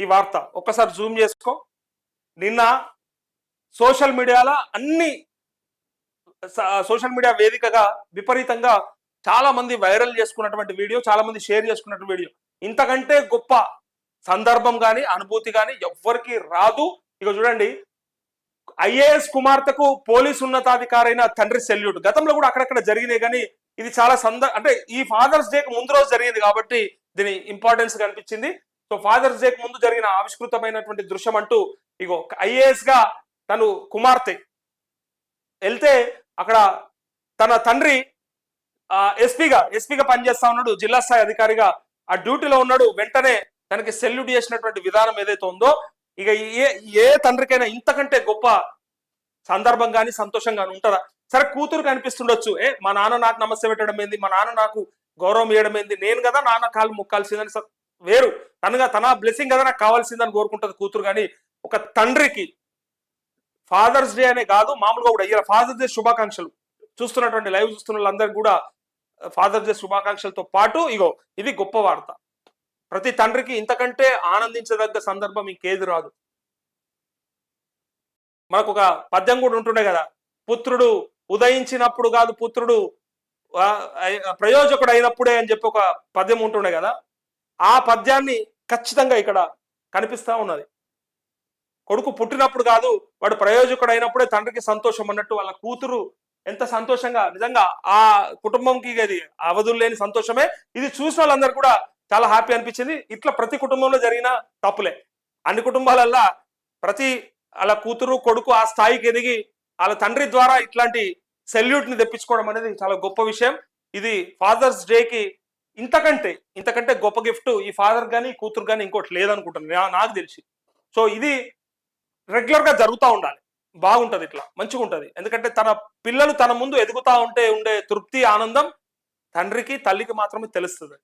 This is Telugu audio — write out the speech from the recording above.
ఈ వార్త. ఒక్కసారి జూమ్ చేసుకో. నిన్న సోషల్ మీడియాలో అన్ని స- సోషల్ మీడియా వేదికగా విపరీతంగా చాలా మంది వైరల్ చేసుకున్నటువంటి వీడియో చాలా మంది షేర్ చేసుకున్నటువంటి వీడియో. ఇంతకంటే గొప్ప సందర్భం కానీ అనుభూతి కానీ ఎవ్వరికి రాదు. ఇక చూడండి. ఐఏఎస్ కుమార్తెకు పోలీస్ ఉన్నతాధికారైన తండ్రి సెల్యూట్. గతంలో కూడా అక్కడక్కడ జరిగినాయి కానీ ఇది చాలా సంద అంటే ఈ ఫాదర్స్ డేకి ముందు రోజు జరిగింది కాబట్టి దీని ఇంపార్టెన్స్ కనిపించింది. సో ఫాదర్స్ డేకి ముందు జరిగిన ఆవిష్కృతమైనటువంటి దృశ్యం అంటూ ఇగో ఐఏఎస్గా తను కుమార్తె వెళ్తే అక్కడ తన తండ్రి ఎస్పీగా ఎస్పీగా పనిచేస్తా ఉన్నాడు జిల్లా స్థాయి అధికారిగా. ఆ డ్యూటీలో ఉన్నాడు వెంటనే తనకి సెల్యూట్ చేసినటువంటి విధానం ఏదైతే ఉందో ఇక ఏ ఏ తండ్రికైనా ఇంతకంటే గొప్ప సందర్భం కానీ సంతోషం కానీ ఉంటుందా? సరే కూతురు కనిపిస్తుండొచ్చు. ఏ మా నాన్న నాకు నమస్తే పెట్టడం ఏంది? మా నాన్న నాకు గౌరవం ఇవ్వడం ఏంది? నేను కదా నాన్న కాలు మొక్కాల్సిందని వేరు. తనగా తన బ్లెస్సింగ్ కదా నాకు కావాల్సిందని కోరుకుంటుంది కూతురు కానీ ఒక తండ్రికి ఫాదర్స్ డే అనే కాదు మామూలుగా కూడా ఇలా ఫాదర్స్ డే శుభాకాంక్షలు. చూస్తున్నటువంటి లైవ్ చూస్తున్న వాళ్ళందరికీ కూడా ఫాదర్స్ డే శుభాకాంక్షలతో పాటు ఇగో ఇది గొప్ప వార్త. ప్రతి తండ్రికి ఇంతకంటే ఆనందించదగ్గ సందర్భం ఇంకేది రాదు. మనకు ఒక పద్యం కూడా ఉంటుండే కదా పుత్రుడు ఉదయించినప్పుడు కాదు పుత్రుడు ప్రయోజకుడు అయినప్పుడే అని చెప్పి ఒక పద్యం ఉంటుండే కదా ఆ పద్యాన్ని ఖచ్చితంగా ఇక్కడ కనిపిస్తా ఉన్నది. కొడుకు పుట్టినప్పుడు కాదు వాడు ప్రయోజకుడు అయినప్పుడే తండ్రికి సంతోషం అన్నట్టు వాళ్ళ కూతురు ఎంత సంతోషంగా నిజంగా ఆ కుటుంబంకి ఇది అవధులు లేని సంతోషమే. ఇది చూసిన వాళ్ళందరూ కూడా చాలా హ్యాపీ అనిపించింది. ఇట్లా ప్రతి కుటుంబంలో జరిగిన తప్పులే. అన్ని కుటుంబాలల్లా ప్రతి వాళ్ళ కూతురు కొడుకు ఆ స్థాయికి ఎదిగి వాళ్ళ తండ్రి ద్వారా ఇట్లాంటి సెల్యూట్ని తెప్పించుకోవడం అనేది చాలా గొప్ప విషయం. ఇది ఫాదర్స్ డేకి ఇంతకంటే ఇంతకంటే గొప్ప గిఫ్ట్ ఈ ఫాదర్ కానీ కూతురు కానీ ఇంకోటి లేదనుకుంటున్నాను నాకు తెలిసి. సో ఇది రెగ్యులర్గా జరుగుతూ ఉండాలి. బాగుంటుంది ఇట్లా. మంచిగా ఉంటుంది. ఎందుకంటే తన పిల్లలు తన ముందు ఎదుగుతా ఉంటే ఉండే తృప్తి ఆనందం తండ్రికి తల్లికి మాత్రమే తెలుస్తుంది.